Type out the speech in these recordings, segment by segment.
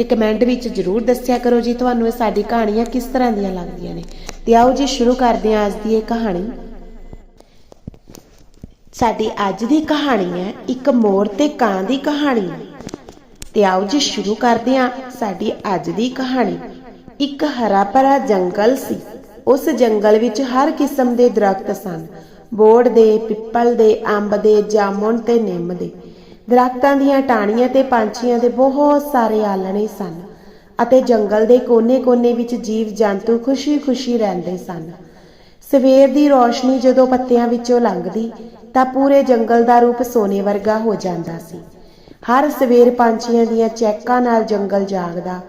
ਤੇ ਕਮੈਂਟ ਵਿੱਚ ਜ਼ਰੂਰ ਦੱਸਿਆ ਕਰੋ ਜੀ ਤੁਹਾਨੂੰ ਇਹ ਸਾਡੀ ਕਹਾਣੀਆਂ ਕਿਸ ਤਰ੍ਹਾਂ ਦੀਆਂ ਲੱਗਦੀਆਂ ਨੇ। ਤੇ ਆਓ ਜੀ ਸ਼ੁਰੂ ਕਰਦੇ ਹਾਂ ਅੱਜ ਦੀ ਇਹ ਕਹਾਣੀ। ਸਾਡੀ ਅੱਜ ਦੀ ਕਹਾਣੀ ਹੈ, ਇੱਕ ਮੋਰ ਤੇ ਕਾਂ ਦੀ ਕਹਾਣੀ। ਤੇ ਆਓ ਜੀ ਸ਼ੁਰੂ ਕਰਦੇ ਹਾਂ ਸਾਡੀ ਅੱਜ ਦੀ ਕਹਾਣੀ। ਇੱਕ ਹਰਾ ਭਰਾ ਜੰਗਲ ਸੀ। ਉਸ ਜੰਗਲ ਵਿੱਚ ਹਰ ਕਿਸਮ ਦੇ ਦਰਖਤ ਸਨ। ਬੋੜ ਦੇ, ਪਿੱਪਲ ਦੇ, ਅੰਬ ਦੇ, ਜਾਮੁਨ ਤੇ ਨਿੰਮ ਦੇ। ਦਰਖਤਾਂ ਦੀਆਂ ਟਾਹਣੀਆਂ ਤੇ ਪੰਛੀਆਂ ਦੇ ਬਹੁਤ ਸਾਰੇ ਆਲਣੇ ਸਨ ਅਤੇ ਜੰਗਲ ਦੇ ਕੋਨੇ-ਕੋਨੇ ਵਿੱਚ ਜੀਵ ਜੰਤੂ ਖੁਸ਼ੀ-ਖੁਸ਼ੀ ਰਹਿੰਦੇ ਸਨ। ਸਵੇਰ ਦੀ ਰੋਸ਼ਨੀ ਜਦੋਂ ਪੱਤਿਆਂ ਵਿੱਚੋਂ ਲੰਘਦੀ, ਤਾਂ ਪੂਰੇ ਜੰਗਲ ਦਾ ਰੂਪ ਸੋਨੇ ਵਰਗਾ ਹੋ ਜਾਂਦਾ ਸੀ। ਹਰ ਸਵੇਰ ਪੰਛੀਆਂ ਦੀਆਂ ਚੈਕਾਂ ਨਾਲ ਜੰਗਲ ਜਾਗਦਾ,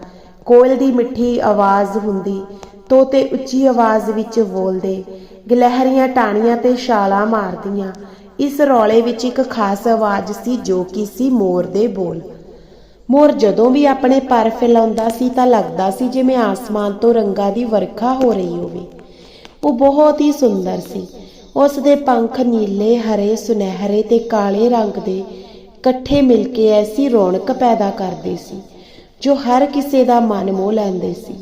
ਕੋਇਲ ਦੀ ਮਿੱਠੀ ਆਵਾਜ਼ ਹੁੰਦੀ, ਤੋਤੇ ਉੱਚੀ ਆਵਾਜ਼ ਵਿੱਚ ਬੋਲਦੇ, ਗਲਹਿਰੀਆਂ ਟਾਣੀਆਂ ਤੇ ਛਾਲਾਂ ਮਾਰਦੀਆਂ ਇਸ ਰੌਲੇ ਵਿੱਚ ਇੱਕ ਖਾਸ ਆਵਾਜ਼ ਸੀ ਜੋ ਕਿ ਸੀ ਮੋਰ ਦੇ ਬੋਲ। ਮੋਰ ਜਦੋਂ ਵੀ ਆਪਣੇ ਪਰ ਫੈਲਾਉਂਦਾ ਸੀ ਤਾਂ ਲੱਗਦਾ ਸੀ ਜਿਵੇਂ ਆਸਮਾਨ ਤੋਂ ਰੰਗਾਂ ਦੀ ਵਰਖਾ ਹੋ ਰਹੀ ਹੋਵੇ। ਉਹ ਬਹੁਤ ਹੀ ਸੁੰਦਰ ਸੀ। ਉਸ ਦੇ ਪੰਖ ਨੀਲੇ, ਹਰੇ, ਸੁਨਹਿਰੇ ਤੇ ਕਾਲੇ ਰੰਗ ਦੇ ਇਕੱਠੇ ਮਿਲ ਕੇ ਐਸੀ ਰੌਣਕ ਪੈਦਾ ਕਰਦੇ ਸੀ, ਜੋ ਹਰ ਕਿਸੇ ਦਾ ਮਨ ਮੋਹ ਲੈਂਦੇ ਸੀ।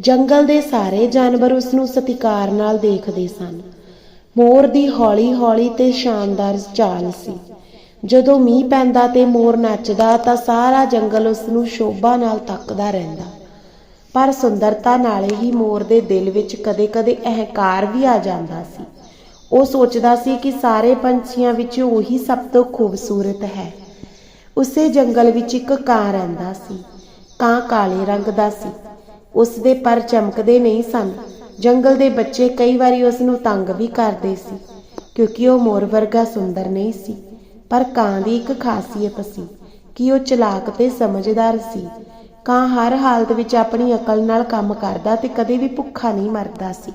ਜੰਗਲ ਦੇ ਸਾਰੇ ਜਾਨਵਰ ਉਸ ਨੂੰ ਸਤਿਕਾਰ ਨਾਲ ਦੇਖਦੇ ਸਨ। ਮੋਰ ਦੀ ਹੌਲੀ-ਹੌਲੀ ਤੇ ਸ਼ਾਨਦਾਰ ਚਾਲ ਸੀ। ਜਦੋਂ ਮੀਂਹ ਪੈਂਦਾ ਤੇ ਮੋਰ ਨੱਚਦਾ ਤਾਂ ਸਾਰਾ ਜੰਗਲ ਉਸ ਨੂੰ ਸ਼ੋਭਾ ਨਾਲ ਤੱਕਦਾ ਰਹਿੰਦਾ। ਪਰ ਸੁੰਦਰਤਾ ਨਾਲ ਹੀ ਮੋਰ ਦੇ ਦਿਲ ਵਿੱਚ ਕਦੇ-ਕਦੇ ਅਹੰਕਾਰ ਵੀ ਆ ਜਾਂਦਾ ਸੀ। ਉਹ ਸੋਚਦਾ ਸੀ ਕਿ ਸਾਰੇ ਪੰਛੀਆਂ ਵਿੱਚ ਉਹੀ ਸਭ ਤੋਂ ਖੂਬਸੂਰਤ ਹੈ। ਉਸੇ ਜੰਗਲ ਵਿੱਚ ਇੱਕ ਕਾਂ ਰਹਿੰਦਾ ਸੀ। ਕਾਂ ਕਾਲੇ ਰੰਗ ਦਾ ਸੀ। ਉਸ ਦੇ ਪਰ ਚਮਕਦੇ ਨਹੀਂ ਸਨ। ਜੰਗਲ ਦੇ ਬੱਚੇ ਕਈ ਵਾਰੀ ਉਸ ਨੂੰ ਤੰਗ ਵੀ ਕਰਦੇ ਸੀ, ਕਿਉਂਕਿ ਉਹ ਮੋਰ ਵਰਗਾ ਸੁੰਦਰ ਨਹੀਂ ਸੀ, ਪਰ ਕਾਂ ਦੀ ਇੱਕ ਖਾਸੀਅਤ ਸੀ ਕਿ ਉਹ ਚਲਾਕ ਤੇ ਸਮਝਦਾਰ ਸੀ। ਕਾਂ ਹਰ ਹਾਲਤ ਵਿੱਚ ਆਪਣੀ ਅਕਲ ਨਾਲ ਕੰਮ ਕਰਦਾ ਤੇ ਕਦੇ ਵੀ ਭੁੱਖਾ ਨਹੀਂ ਮਰਦਾ ਸੀ।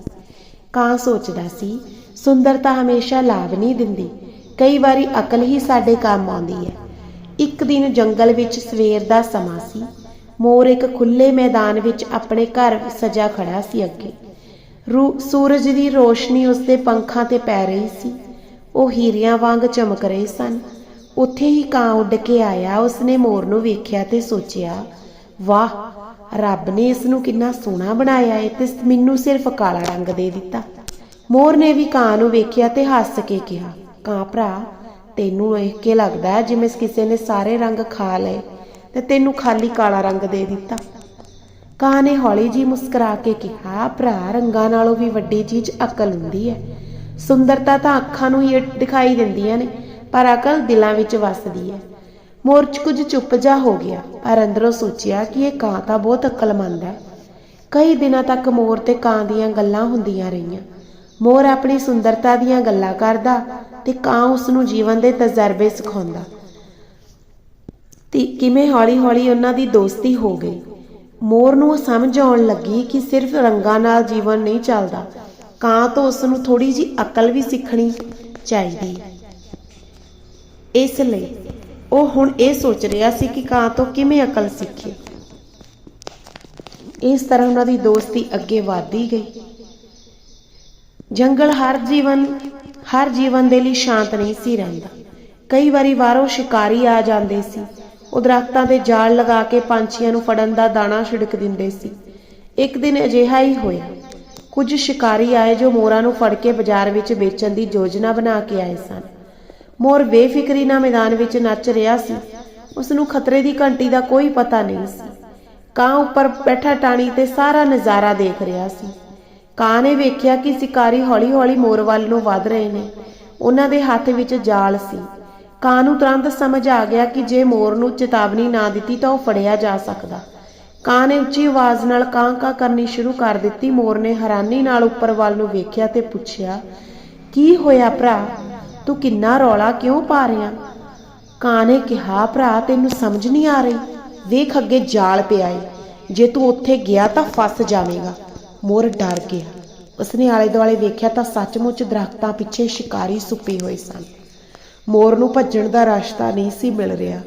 ਕਾਂ ਸੋਚਦਾ ਸੀ ਸੁੰਦਰਤਾ ਹਮੇਸ਼ਾ ਲਾਭ ਨਹੀਂ ਦਿੰਦੀ, ਕਈ ਵਾਰੀ ਅਕਲ ਹੀ ਸਾਡੇ ਕੰਮ ਆਉਂਦੀ ਹੈ। ਇੱਕ ਦਿਨ ਜੰਗਲ ਵਿੱਚ ਸਵੇਰ ਦਾ ਸਮਾਂ ਸੀ, ਮੋਰ ਇੱਕ ਖੁੱਲੇ ਮੈਦਾਨ ਵਿੱਚ ਆਪਣੇ ਘਰ ਸਜਾ ਖੜਾ ਸੀ ਅੱਗੇ। ਸੂਰਜ ਦੀ ਰੋਸ਼ਨੀ ਉਸ ਦੇ ਪੰਖਾਂ ਤੇ ਪੈ ਰਹੀ ਸੀ। ਉਹ ਹੀਰਿਆਂ ਵਾਂਗ ਚਮਕ ਰਹੇ ਸਨ। ਉੱਥੇ ਹੀ ਕਾਂ ਉੱਡ ਕੇ ਆਇਆ। ਉਸਨੇ ਮੋਰ ਨੂੰ ਵੇਖਿਆ ਤੇ ਸੋਚਿਆ, ਵਾਹ, ਰੱਬ ਨੇ ਇਸ ਨੂੰ ਕਿੰਨਾ ਸੋਹਣਾ ਬਣਾਇਆ ਏ, ਤੇ ਮੈਨੂੰ ਸਿਰਫ ਕਾਲਾ ਰੰਗ ਦੇ ਦਿੱਤਾ। ਮੋਰ ਨੇ ਵੀ ਕਾਂ ਨੂੰ ਵੇਖਿਆ ਤੇ ਹੱਸ ਕੇ ਕਿਹਾ, ਕਾਂ ਭਰਾ, ਤੈਨੂੰ ਵੇਖ ਕੇ ਲੱਗਦਾ ਜਿਵੇਂ ਕਿਸੇ ਨੇ ਸਾਰੇ ਰੰਗ ਖਾ ਲਏ, ਤੇ ਤੈਨੂੰ ਖਾਲੀ ਕਾਲਾ ਰੰਗ ਦੇ ਦਿੱਤਾ। ਕਾਂ ਨੇ ਹੌਲੀ ਜੀ ਮੁਸਕਰਾ ਕੇ ਕਿਹਾ, ਭਰਾ, ਰੰਗਾਂ ਨਾਲੋਂ ਵੀ ਵੱਡੀ ਚੀਜ਼ ਅਕਲ ਹੁੰਦੀ ਹੈ। ਸੁੰਦਰਤਾ ਤਾਂ ਅੱਖਾਂ ਨੂੰ ਹੀ ਦਿਖਾਈ ਦਿੰਦੀਆਂ ਨੇ, ਪਰ ਅਕਲ ਦਿਲਾਂ ਵਿੱਚ ਵੱਸਦੀ ਹੈ। ਮੋਰਚ ਚ ਕੁਝ ਚੁੱਪ ਜਾ ਹੋ ਗਿਆ, ਪਰ ਅੰਦਰੋਂ ਸੋਚਿਆ ਕਿ ਇਹ ਕਾਂ ਤਾਂ ਬਹੁਤ ਅਕਲਮੰਦ ਹੈ। ਕਈ ਦਿਨਾਂ ਤੱਕ ਮੋਰ ਤੇ ਕਾਂ ਦੀਆਂ ਗੱਲਾਂ ਹੁੰਦੀਆਂ ਰਹੀਆਂ। ਮੋਰ ਆਪਣੀ ਸੁੰਦਰਤਾ ਦੀਆਂ ਗੱਲਾਂ ਕਰਦਾ ਤੇ ਕਾਂ ਉਸ ਨੂੰ ਜੀਵਨ ਦੇ ਤਜਰਬੇ ਸਿਖਾਉਂਦਾ। ਤੇ ਕਿਵੇਂ ਹੌਲੀ-ਹੌਲੀ ਉਹਨਾਂ ਦੀ ਦੋਸਤੀ ਹੋ ਗਈ। ਮੋਰ ਨੂੰ ਸਮਝ ਆਉਣ ਲੱਗੀ ਕਿ ਸਿਰਫ ਰੰਗਾਂ ਨਾਲ ਜੀਵਨ ਨਹੀਂ ਚੱਲਦਾ, ਕਾਂ ਤੋਂ ਉਸ ਨੂੰ ਥੋੜੀ ਜੀ ਅਕਲ ਵੀ ਸਿੱਖਣੀ ਚਾਹੀਦੀ। ਇਸ ਲਈ ਉਹ ਹੁਣ ਇਹ ਸੋਚ ਰਿਹਾ ਸੀ ਕਿ ਕਾਂ ਤੋਂ ਕਿਵੇਂ ਅਕਲ ਸਿੱਖੇ। ਇਸ ਤਰ੍ਹਾਂ ਉਹਨਾਂ ਦੀ ਦੋਸਤੀ ਅੱਗੇ ਵਧਦੀ ਗਈ। ਜੰਗਲ ਹਰ ਜੀਵਨ ਹਰ ਜੀਵਨ ਦੇ ਲਈ ਸ਼ਾਂਤ ਨਹੀਂ ਸੀ ਰਹਿੰਦਾ। ਕਈ ਵਾਰੀ ਬਾਹਰੋਂ ਸ਼ਿਕਾਰੀ ਆ ਜਾਂਦੇ ਸੀ। ਉਹ ਦਰਖਤਾਂ ਤੇ ਜਾਲ ਲਗਾ ਕੇ ਪੰਛੀਆਂ ਨੂੰ ਫੜਨ ਦਾ ਦਾਣਾ ਛਿੜਕ ਦਿੰਦੇ ਸੀ। ਇੱਕ ਦਿਨ ਅਜਿਹਾ ਹੀ ਹੋਇਆ। ਕੁਝ ਸ਼ਿਕਾਰੀ ਆਏ ਜੋ ਮੋਰਾਂ ਨੂੰ ਫੜ ਕੇ ਬਾਜ਼ਾਰ ਵਿੱਚ ਵੇਚਣ ਦੀ ਯੋਜਨਾ ਬਣਾ ਕੇ ਆਏ ਸਨ। ਮੋਰ ਬੇਫਿਕਰੀ ਨਾਲ ਮੈਦਾਨ ਵਿੱਚ ਨੱਚ ਰਿਹਾ ਸੀ। ਉਸ ਨੂੰ ਖਤਰੇ ਦੀ ਘੰਟੀ ਦਾ ਕੋਈ ਪਤਾ ਨਹੀਂ ਸੀ। ਕਾਂ ਉੱਪਰ ਬੈਠਾ ਟਾਣੀ ਤੇ ਸਾਰਾ ਨਜ਼ਾਰਾ ਦੇਖ ਰਿਹਾ ਸੀ। ਕਾਂ ਨੇ ਵੇਖਿਆ ਕਿ ਸ਼ਿਕਾਰੀ ਹੌਲੀ-ਹੌਲੀ ਮੋਰ ਵੱਲ ਨੂੰ ਵੱਧ ਰਹੇ ਨੇ। ਉਹਨਾਂ ਦੇ ਹੱਥ ਵਿੱਚ ਜਾਲ ਸੀ। ਕਾਂ ਨੂੰ ਤੁਰੰਤ ਸਮਝ ਆ ਗਿਆ ਕਿ ਜੇ ਮੋਰ ਨੂੰ ਚੇਤਾਵਨੀ ਨਾ ਦਿੱਤੀ ਤਾਂ ਉਹ ਫੜਿਆ ਜਾ ਸਕਦਾ। ਕਾਂ ਨੇ ਉੱਚੀ ਆਵਾਜ਼ ਨਾਲ ਕਾਂ-ਕਾਂ ਕਰਨੀ ਸ਼ੁਰੂ ਕਰ ਦਿੱਤੀ। ਮੋਰ ਨੇ ਹੈਰਾਨੀ ਨਾਲ ਉੱਪਰ ਵੱਲ ਨੂੰ ਵੇਖਿਆ ਤੇ ਪੁੱਛਿਆ, ਕੀ ਹੋਇਆ ਭਰਾ? ਤੂੰ ਕਿੰਨਾ ਰੌਲਾ ਕਿਉਂ ਪਾ ਰਿਹਾ? ਕਾਂ ਨੇ ਕਿਹਾ, ਭਰਾ, ਤੈਨੂੰ ਸਮਝ ਨਹੀਂ ਆ ਰਹੀ। ਵੇਖ ਅੱਗੇ ਜਾਲ ਪਿਆ ਏ। ਜੇ ਤੂੰ ਉੱਥੇ ਗਿਆ ਤਾਂ ਫਸ ਜਾਵੇਂਗਾ। ਮੋਰ ਡਰ ਗਿਆ। ਉਸਨੇ ਆਲੇ ਦੁਆਲੇ ਵੇਖਿਆ ਤਾਂ ਸੱਚਮੁੱਚ ਦਰਖਤਾਂ ਪਿੱਛੇ ਸ਼ਿਕਾਰੀ ਸੁੱਪੇ ਹੋਏ ਸਨ। ਮੋਰ ਨੂੰ ਭੱਜਣ ਦਾ ਰਸਤਾ ਨਹੀਂ ਸੀ ਮਿਲ ਰਿਹਾ।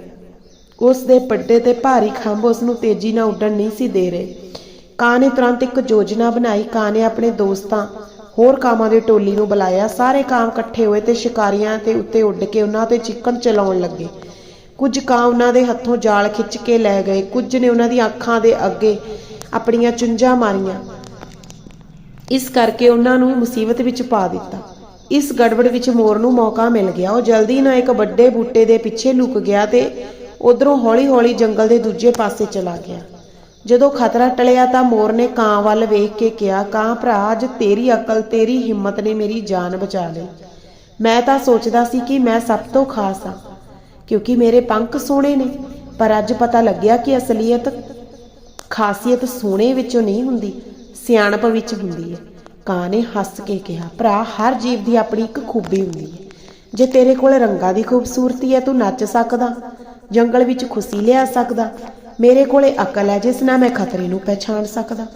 ਉਸ ਦੇ ਪੱਡੇ ਤੇ ਭਾਰੀ ਖੰਭ ਉਸ ਨੂੰ ਤੇਜ਼ੀ ਨਾਲ ਉੱਡਣ ਨਹੀਂ ਸੀ ਦੇ ਰਹੇ। ਕਾਂ ਨੇ ਤੁਰੰਤ ਇੱਕ ਯੋਜਨਾ ਬਣਾਈ। ਕਾਂ ਨੇ ਆਪਣੇ ਦੋਸਤਾਂ, ਹੋਰ ਕਾਮਾਂ ਦੀ ਟੋਲੀ ਨੂੰ ਬੁਲਾਇਆ। ਸਾਰੇ ਕਾਮ ਇਕੱਠੇ ਹੋਏ ਤੇ ਸ਼ਿਕਾਰੀਆਂ ਤੇ ਉੱਤੇ ਉੱਡ ਕੇ ਉਹਨਾਂ ਤੇ ਚਿੱਕਣ ਚਲਾਉਣ ਲੱਗੇ। ਕੁਝ ਕਾਂ ਉਹਨਾਂ ਦੇ ਹੱਥੋਂ ਜਾਲ ਖਿੱਚ ਕੇ ਲੈ ਗਏ। ਕੁਝ ਨੇ ਉਹਨਾਂ ਦੀਆਂ ਅੱਖਾਂ ਦੇ ਅੱਗੇ ਆਪਣੀਆਂ ਚੁੰਝਾਂ ਮਾਰੀਆਂ। ਇਸ ਕਰਕੇ ਉਹਨਾਂ ਨੂੰ ਮੁਸੀਬਤ ਵਿੱਚ ਪਾ ਦਿੱਤਾ। ਇਸ ਗੜਬੜ ਵਿੱਚ ਮੋਰ ਨੂੰ ਮੌਕਾ ਮਿਲ ਗਿਆ। ਉਹ ਜਲਦੀ ਨਾਲ ਇੱਕ ਵੱਡੇ ਬੂਟੇ ਦੇ ਪਿੱਛੇ ਲੁਕ ਗਿਆ ਤੇ ਉਧਰੋਂ ਹੌਲੀ-ਹੌਲੀ ਜੰਗਲ ਦੇ ਦੂਜੇ ਪਾਸੇ ਚਲਾ ਗਿਆ। ਜਦੋਂ ਖਤਰਾ ਟਲਿਆ ਤਾਂ ਮੋਰ ਨੇ ਕਾਂ ਵੱਲ ਵੇਖ ਕੇ ਕਿਹਾ, ਕਾਂ ਭਰਾ, ਅੱਜ ਤੇਰੀ ਅਕਲ, ਤੇਰੀ ਹਿੰਮਤ ਨੇ ਮੇਰੀ ਜਾਨ ਬਚਾ ਲਈ। ਮੈਂ ਤਾਂ ਸੋਚਦਾ ਸੀ ਕਿ ਮੈਂ ਸਭ ਤੋਂ ਖਾਸ ਹਾਂ, ਕਿਉਂਕਿ ਮੇਰੇ ਪੰਖ ਸੋਹਣੇ ਨੇ, ਪਰ ਅੱਜ ਪਤਾ ਲੱਗਿਆ ਕਿ ਅਸਲੀਅਤ, ਖਾਸੀਅਤ ਸੋਹਣੇ ਵਿੱਚੋਂ ਨਹੀਂ ਹੁੰਦੀ, ਸਿਆਣਪ ਵਿੱਚ ਹੁੰਦੀ ਹੈ। ਕਾਂ ਨੇ ਹੱਸ ਕੇ ਕਿਹਾ, ਭਰਾ, ਹਰ ਜੀਵ ਦੀ ਆਪਣੀ ਇੱਕ ਖੂਬੀ ਹੁੰਦੀ ਹੈ। ਜੇ ਤੇਰੇ ਕੋਲ ਰੰਗਾਂ ਦੀ ਖੂਬਸੂਰਤੀ ਹੈ, ਤੂੰ ਨੱਚ ਸਕਦਾ, ਜੰਗਲ ਵਿੱਚ ਖੁਸ਼ੀ ਲਿਆ ਸਕਦਾ। ਮੇਰੇ ਕੋਲੇ ਅਕਲ ਹੈ ਜਿਸ ਨਾਲ ਮੈਂ ਖਤਰੇ ਨੂੰ ਪਛਾਣ ਸਕਦਾ।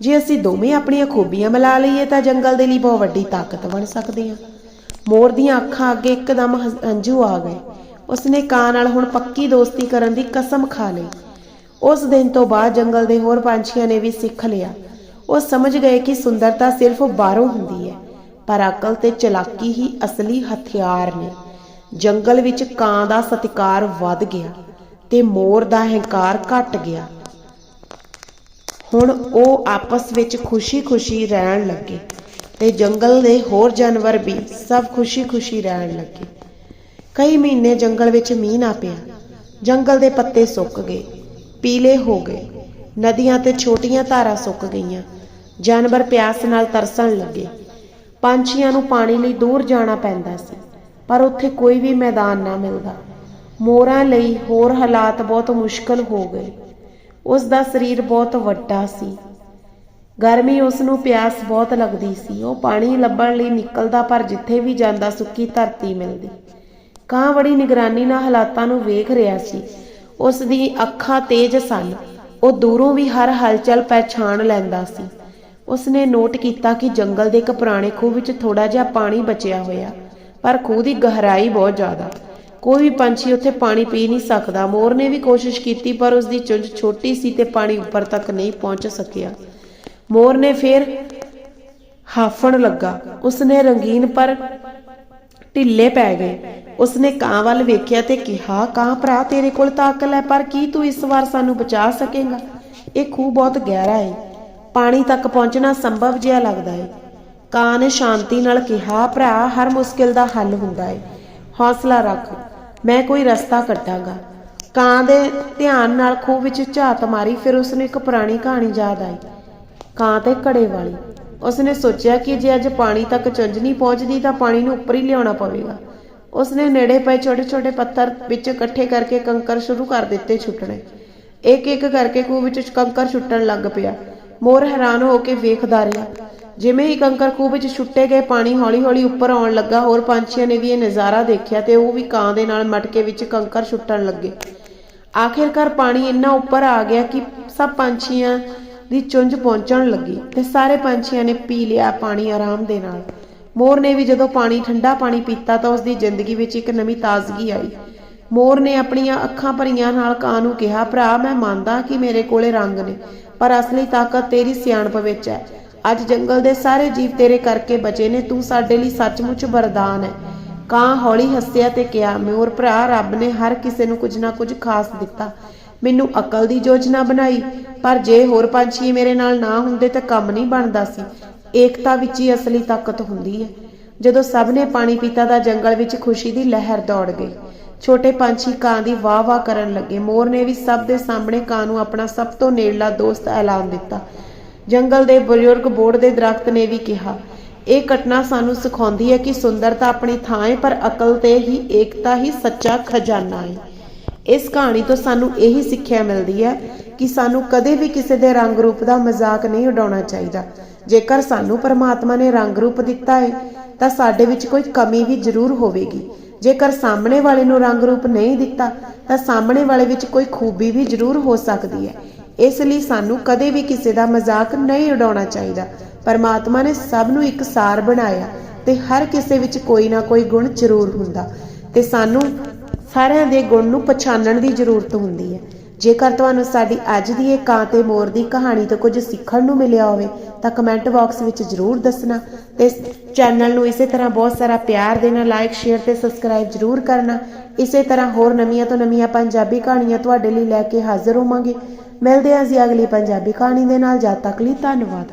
ਜੇ ਅਸੀਂ ਦੋਵੇਂ ਆਪਣੀਆਂ ਖੂਬੀਆਂ ਮਿਲਾ ਲਈਏ, ਤਾਂ ਜੰਗਲ ਦੇ ਲਈ ਬਹੁਤ ਵੱਡੀ ਤਾਕਤ ਬਣ ਸਕਦੇ ਹਾਂ ਮੋਰ ਦੀਆਂ ਅੱਖਾਂ ਅੱਗੇ ਇੱਕਦਮ ਹੰ- ਹੰਝੂ ਆ ਗਏ। ਉਸਨੇ ਕਾਂ ਨਾਲ ਹੁਣ ਪੱਕੀ ਦੋਸਤੀ ਕਰਨ ਦੀ ਕਸਮ ਖਾ ਲਈ। ਉਸ ਦਿਨ ਤੋਂ ਬਾਅਦ ਜੰਗਲ ਦੇ ਹੋਰ ਪੰਛੀਆਂ ਨੇ ਵੀ ਸਿੱਖ ਲਿਆ। ਉਹ ਸਮਝ ਗਏ ਕਿ ਸੁੰਦਰਤਾ ਸਿਰਫ ਬਾਹਰੋਂ ਹੁੰਦੀ ਹੈ, ਪਰ ਅਕਲ ਤੇ ਚਲਾਕੀ ਹੀ ਅਸਲੀ ਹਥਿਆਰ ਨੇ। ਜੰਗਲ ਵਿੱਚ ਕਾਂ ਦਾ ਸਤਿਕਾਰ ਵੱਧ ਗਿਆ ਤੇ ਮੋਰ ਦਾ ਹੰਕਾਰ ਘਟ ਗਿਆ। ਹੁਣ ਉਹ ਆਪਸ ਵਿੱਚ ਖੁਸ਼ੀ-ਖੁਸ਼ੀ ਰਹਿਣ ਲੱਗੇ ਤੇ ਜੰਗਲ ਦੇ ਹੋਰ ਜਾਨਵਰ ਵੀ ਸਭ ਖੁਸ਼ੀ-ਖੁਸ਼ੀ ਰਹਿਣ ਲੱਗੇ। ਕਈ ਮਹੀਨੇ ਜੰਗਲ ਵਿੱਚ ਮੀਂਹ ਨਾ ਪਿਆ, ਜੰਗਲ ਦੇ ਪੱਤੇ ਸੁੱਕ ਗਏ, ਪੀਲੇ ਹੋ ਗਏ। ਨਦੀਆਂ ਤੇ ਛੋਟੀਆਂ ਧਾਰਾਂ ਸੁੱਕ ਗਈਆਂ। ਜਾਨਵਰ ਪਿਆਸ ਨਾਲ ਤਰਸਣ ਲੱਗੇ। ਪੰਛੀਆਂ ਨੂੰ ਪਾਣੀ ਲਈ ਦੂਰ ਜਾਣਾ ਪੈਂਦਾ ਸੀ, ਪਰ ਉੱਥੇ ਕੋਈ ਵੀ ਮੈਦਾਨ ਨਾ ਮਿਲਦਾ। ਮੋਰਾਂ ਲਈ ਹੋਰ ਹਾਲਾਤ ਬਹੁਤ ਮੁਸ਼ਕਲ ਹੋ ਗਏ। ਉਸ ਦਾ ਸਰੀਰ ਬਹੁਤ ਵੱਡਾ ਸੀ। ਗਰਮੀ ਉਸ ਨੂੰ ਪਿਆਸ ਬਹੁਤ ਲੱਗਦੀ ਸੀ। ਉਹ ਪਾਣੀ ਲੱਭਣ ਲਈ ਨਿਕਲਦਾ, ਪਰ ਜਿੱਥੇ ਵੀ ਜਾਂਦਾ ਸੁੱਕੀ ਧਰਤੀ ਮਿਲਦੀ। ਕਾਂ ਬੜੀ ਨਿਗਰਾਨੀ ਨਾਲ ਹਾਲਾਤਾਂ ਨੂੰ ਵੇਖ ਰਿਹਾ ਸੀ। ਉਸ ਦੀ ਅੱਖਾਂ ਤੇਜ਼ ਸਨ। ਉਹ ਦੂਰੋਂ ਵੀ ਹਰ ਹਲਚਲ ਪਛਾਣ ਲੈਂਦਾ ਸੀ। ਉਸਨੇ ਨੋਟ ਕੀਤਾ ਕਿ ਜੰਗਲ ਦੇ ਇੱਕ ਪੁਰਾਣੇ ਖੂਹ ਵਿੱਚ ਥੋੜਾ ਜਿਹਾ ਪਾਣੀ ਬਚਿਆ ਹੋਇਆ, ਪਰ ਖੂਹ ਦੀ ਗਹਿਰਾਈ ਬਹੁਤ ਜ਼ਿਆਦਾ। ਕੋਈ ਵੀ ਪੰਛੀ ਉੱਥੇ ਪਾਣੀ ਪੀ ਨਹੀਂ ਸਕਦਾ। ਮੋਰ ਨੇ ਵੀ ਕੋਸ਼ਿਸ਼ ਕੀਤੀ, ਪਰ ਉਸ ਦੀ ਚੁੰਝ ਛੋਟੀ ਸੀ ਤੇ ਪਾਣੀ ਉੱਪਰ ਤੱਕ ਨਹੀਂ ਪਹੁੰਚ ਸਕਿਆ। ਮੋਰ ਨੇ ਫਿਰ ਹਾਫਣ ਲੱਗਾ। ਉਸਨੇ ਰੰਗੀਨ ਪਰ ਢਿੱਲੇ ਪੈ ਗਏ। ਉਸਨੇ ਕਾਂ ਵੱਲ ਵੇਖਿਆ ਤੇ ਕਿਹਾ, ਕਾਂ ਭਰਾ, ਤੇਰੇ ਕੋਲ ਤਾਂ ਅਕਲ ਹੈ, ਪਰ ਕੀ ਤੂੰ ਇਸ ਵਾਰ ਸਾਨੂੰ ਬਚਾ ਸਕੇਗਾ? ਇਹ ਖੂਹ ਬਹੁਤ ਗਹਿਰਾ ਹੈ ਪਾਣੀ ਤੱਕ ਪਹੁੰਚਣਾ ਸੰਭਵ ਜਿਹਾ ਲੱਗਦਾ ਹੈ ਕਾਂ ਨੇ ਸ਼ਾਂਤੀ ਨਾਲ ਕਿਹਾ, ਭਰਾ, ਹਰ ਮੁਸ਼ਕਿਲ ਦਾ ਹੱਲ ਹੁੰਦਾ ਹੈ ਹੌਸਲਾ ਰੱਖ। ਮੈਂ ਕੋਈ ਰਸਤਾ ਕੱਢਾਂਗਾ। ਕਾਂ ਦੇ ਧਿਆਨ ਨਾਲ ਖੂਹ ਵਿੱਚ ਝਾਤ ਮਾਰੀ, ਫਿਰ ਉਸਨੂੰ ਇੱਕ ਪੁਰਾਣੀ ਕਹਾਣੀ ਯਾਦ ਆਈ। ਕਾਂ ਤੇ ਘੜੇ ਵਾਲੀ। ਉਸਨੇ ਸੋਚਿਆ ਕਿ ਜੇ ਅੱਜ ਪਾਣੀ ਤੱਕ ਚੁੰਝ ਨਹੀਂ ਪਹੁੰਚਦੀ ਤਾਂ ਪਾਣੀ ਨੂੰ ਉੱਪਰ ਹੀ ਲਿਆਉਣਾ ਪਵੇਗਾ। ਉਸਨੇ ਨੇੜੇ ਪਏ ਛੋਟੇ-ਛੋਟੇ ਪੱਥਰ ਵਿੱਚ ਇਕੱਠੇ ਕਰਕੇ ਕੰਕਰ ਸ਼ੁਰੂ ਕਰ ਦਿੱਤੇ ਛੁੱਟਣੇ। ਇੱਕ-ਇੱਕ ਕਰਕੇ ਖੂਹ ਵਿੱਚ ਕੰਕਰ ਛੁੱਟਣ ਲੱਗ ਪਿਆ। ਮੋਰ ਹੈਰਾਨ ਹੋ ਕੇ ਵੇਖਦਾ ਰਿਹਾ। ਜਿਵੇਂ ਹੀ ਕੰਕਰ ਖੂਹ ਵਿੱਚ ਛੁੱਟੇ ਗਏ, ਪਾਣੀ ਹੌਲੀ-ਹੌਲੀ ਉੱਪਰ ਆਉਣ ਲੱਗਾ, ਹੋਰ ਪੰਛੀਆਂ ਨੇ ਵੀ ਇਹ ਨਜ਼ਾਰਾ ਦੇਖਿਆ ਤੇ ਉਹ ਵੀ ਕਾਂ ਦੇ ਨਾਲ ਮਟਕੇ ਵਿੱਚ ਕੰਕਰ ਛੁੱਟਣ ਲੱਗੇ। ਆਖਿਰਕਾਰ ਪਾਣੀ ਇੰਨਾ ਉੱਪਰ ਆ ਗਿਆ ਕਿ ਸਭ ਪੰਛੀਆਂ ਦੀ ਚੁੰਝ ਪਹੁੰਚਣ ਲੱਗੀ ਤੇ ਸਾਰੇ ਪੰਛੀਆਂ ਨੇ ਪੀ ਲਿਆ ਪਾਣੀ ਆਰਾਮ ਦੇ ਨਾਲ। ਮੋਰ ਨੇ ਵੀ ਜਦੋਂ ਪਾਣੀ, ਠੰਡਾ ਪਾਣੀ ਪੀਤਾ ਤਾਂ ਉਸ ਦੀ ਜ਼ਿੰਦਗੀ ਵਿੱਚ ਇੱਕ ਨਵੀਂ ਤਾਜ਼ਗੀ ਆਈ। ਮੋਰ ਨੇ ਆਪਣੀਆਂ ਅੱਖਾਂ ਭਰੀਆਂ ਨਾਲ ਕਾਂ ਨੂੰ ਕਿਹਾ, ਭਰਾ, ਮੈਂ ਮੰਨਦਾ ਕਿ ਮੇਰੇ ਕੋਲੇ ਰੰਗ ਨੇ, ਪਰ ਅਸਲੀ ਤਾਕਤ ਤੇਰੀ ਸਿਆਣਪ ਵਿੱਚ ਹੈ। ਅੱਜ ਜੰਗਲ ਦੇ ਸਾਰੇ ਜੀਵ ਤੇਰੇ ਕਰਕੇ ਬਚੇ ਨੇ, ਤੂੰ ਸਾਡੇ ਲਈ ਸੱਚਮੁੱਚ ਵਰਦਾਨ ਹੈ। ਕਾਂ ਹੌਲੀ ਹੱਸਿਆ ਤੇ ਕਿਹਾ, ਮੋਰ ਭਰਾ, ਰੱਬ ਨੇ ਹਰ ਕਿਸੇ ਨੂੰ ਕੁਝ ਨਾ ਕੁਝ ਖਾਸ ਦਿੱਤਾ। ਮੈਨੂੰ ਅਕਲ ਦੀ ਯੋਜਨਾ ਬਣਾਈ। ਪਰ ਜੇ ਹੋਰ ਪੰਛੀ ਮੇਰੇ ਨਾਲ ਨਾ ਹੁੰਦੇ ਤਾਂ ਕੰਮ ਨਹੀਂ ਬਣਦਾ ਸੀ। ਏਕਤਾ ਵਿੱਚ ਹੀ ਅਸਲੀ ਤਾਕਤ ਹੁੰਦੀ ਹੈ। ਜਦੋਂ ਸਭ ਨੇ ਪਾਣੀ ਪੀਤਾ ਤਾਂ ਜੰਗਲ ਵਿੱਚ ਖੁਸ਼ੀ ਦੀ ਲਹਿਰ ਦੌੜ ਗਈ। ਛੋਟੇ ਪੰਛੀ ਕਾਂ ਦੀ ਵਾਹ-ਵਾਹ ਕਰਨ ਲੱਗੇ। ਮੋਰ ਨੇ ਵੀ ਸਭ ਦੇ ਸਾਹਮਣੇ ਕਾਂ ਨੂੰ ਆਪਣਾ ਸਭ ਤੋਂ ਨੇੜਲਾ ਦੋਸਤ ਐਲਾਨ ਦਿੱਤਾ। ਜੰਗਲ ਦੇ ਬਜ਼ੁਰਗ ਬੋੜ ਦੇ ਦਰਖਤ ਨੇ ਵੀ ਕਿਹਾ, ਇਹ ਘਟਨਾ ਸਾਨੂੰ ਸਿਖਾਉਂਦੀ ਹੈ ਕਿ ਸੁੰਦਰਤਾ ਆਪਣੀ ਥਾਂ ਹੈ, ਪਰ ਅਕਲ ਤੇ ਹੀ ਏਕਤਾ ਹੀ ਸੱਚਾ ਖਜ਼ਾਨਾ ਹੈ। ਇਸ ਕਹਾਣੀ ਤੋਂ ਸਾਨੂੰ ਇਹੀ ਸਿੱਖਿਆ ਮਿਲਦੀ ਹੈ ਕਿ ਸਾਨੂੰ ਕਦੇ ਵੀ ਕਿਸੇ ਦੇ ਰੰਗ ਰੂਪ ਦਾ ਮਜ਼ਾਕ ਨਹੀਂ ਉਡਾਉਣਾ ਚਾਹੀਦਾ। ਜੇਕਰ ਸਾਨੂੰ ਪਰਮਾਤਮਾ ਨੇ ਰੰਗ ਰੂਪ ਦਿੱਤਾ ਹੈ ਤਾਂ ਸਾਡੇ ਵਿੱਚ ਕੋਈ ਕਮੀ ਵੀ ਜ਼ਰੂਰ ਹੋਵੇਗੀ। ਜੇਕਰ ਸਾਹਮਣੇ ਵਾਲੇ ਨੂੰ ਰੰਗ ਰੂਪ ਨਹੀਂ ਦਿੱਤਾ, ਤਾਂ ਸਾਹਮਣੇ ਵਾਲੇ ਵਿੱਚ ਕੋਈ ਖੂਬੀ ਵੀ ਜ਼ਰੂਰ ਹੋ ਸਕਦੀ ਹੈ। ਇਸ ਲਈ ਸਾਨੂੰ ਕਦੇ ਵੀ ਕਿਸੇ ਦਾ ਮਜ਼ਾਕ ਨਹੀਂ ਉਡਾਉਣਾ ਚਾਹੀਦਾ। ਪਰਮਾਤਮਾ ਨੇ ਸਭ ਨੂੰ ਇੱਕ ਸਾਰ ਬਣਾਇਆ ਤੇ ਹਰ ਕਿਸੇ ਵਿੱਚ ਕੋਈ ਨਾ ਕੋਈ ਗੁਣ ਜ਼ਰੂਰ ਹੁੰਦਾ ਤੇ ਸਾਨੂੰ ਸਾਰਿਆਂ ਦੇ ਗੁਣ ਨੂੰ ਪਛਾਣਨ ਦੀ ਜ਼ਰੂਰਤ ਹੁੰਦੀ ਹੈ। ਜੇਕਰ ਤੁਹਾਨੂੰ ਸਾਡੀ ਅੱਜ ਦੀ ਇਹ ਕਾਂ ਤੇ ਮੋਰ ਦੀ ਕਹਾਣੀ ਤੋਂ ਕੁਝ ਸਿੱਖਣ ਨੂੰ ਮਿਲਿਆ ਹੋਵੇ, ਤਾਂ ਕਮੈਂਟ ਬਾਕਸ ਵਿੱਚ ਜ਼ਰੂਰ ਦੱਸਣਾ ਤੇ ਚੈਨਲ ਨੂੰ ਇਸੇ ਤਰ੍ਹਾਂ ਬਹੁਤ ਸਾਰਾ ਪਿਆਰ ਦੇਣਾ, ਲਾਈਕ, ਸ਼ੇਅਰ ਤੇ ਸਬਸਕ੍ਰਾਈਬ ਜ਼ਰੂਰ ਕਰਨਾ। ਇਸੇ ਤਰ੍ਹਾਂ ਹੋਰ ਨਵੀਆਂ ਤੋਂ ਨਵੀਆਂ ਪੰਜਾਬੀ ਕਹਾਣੀਆਂ ਤੁਹਾਡੇ ਲਈ ਲੈ ਕੇ ਹਾਜ਼ਰ ਹੋਵਾਂਗੇ। ਮਿਲਦੇ ਹਾਂ ਜੀ ਅਗਲੀ ਪੰਜਾਬੀ ਕਹਾਣੀ ਦੇ ਨਾਲ, ਜਦ ਤੱਕ ਲਈ ਧੰਨਵਾਦ।